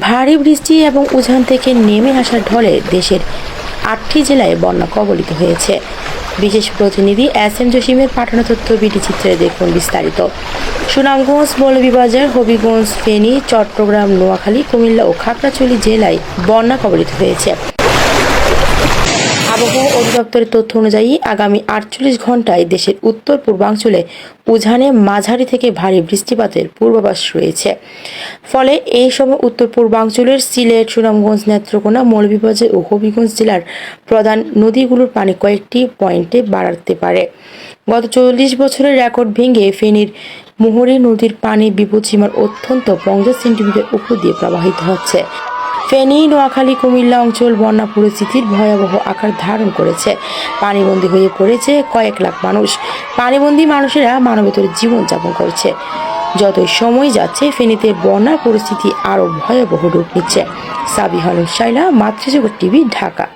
ভারী বৃষ্টি এবং উজান থেকে নেমে আসার ঢলে দেশের আটটি জেলায় বন্যা কবলিত হয়েছে। বিশেষ প্রতিনিধি এস এম জসিমের পাঠানো তথ্য বিটি চিত্রে দেখুন বিস্তারিত। সুনামগঞ্জ, মৌলভীবাজার, হবিগঞ্জ, ফেনী, চট্টগ্রাম, নোয়াখালী, কুমিল্লা ও খাগড়াছড়ি জেলায় বন্যা কবলিত হয়েছে। আবহাওয়া অধিদপ্তরের তথ্য অনুযায়ী আগামী আটচল্লিশ ঘন্টায় দেশের উত্তর পূর্বাঞ্চলে উজানে মাঝারি থেকে ভারী বৃষ্টিপাতের পূর্বাভাস রয়েছে। ফলে এই সময় উত্তর পূর্বাঞ্চলের সিলেট, সুনামগঞ্জ, নেত্রকোনা, মৌলভীবাজার ও হবিগঞ্জ জেলার প্রধান নদীগুলোর পানি কয়েকটি পয়েন্টে বাড়াতে পারে। গত চল্লিশ বছরের রেকর্ড ভেঙে ফেনীর মুহুরী নদীর পানি বিপদসীমার অত্যন্ত পঞ্চাশ সেন্টিমিটার উপর দিয়ে প্রবাহিত হচ্ছে। ফেনী নোয়াখালী কুমিল্লা অঞ্চল বন্যা পরিস্থিতির ভয়াবহ আকার ধারণ করেছে। পানিবন্দী হয়ে পড়েছে কয়েক লাখ মানুষ। পানিবন্দী মানুষেরা মানবেতর জীবনযাপন করছে। যতই সময় যাচ্ছে ফেনীতে বন্যার পরিস্থিতি আরও ভয়াবহ রূপ নিচ্ছে। সাবি হানুম শাইলা মাতৃজগৎ টিভি ঢাকা।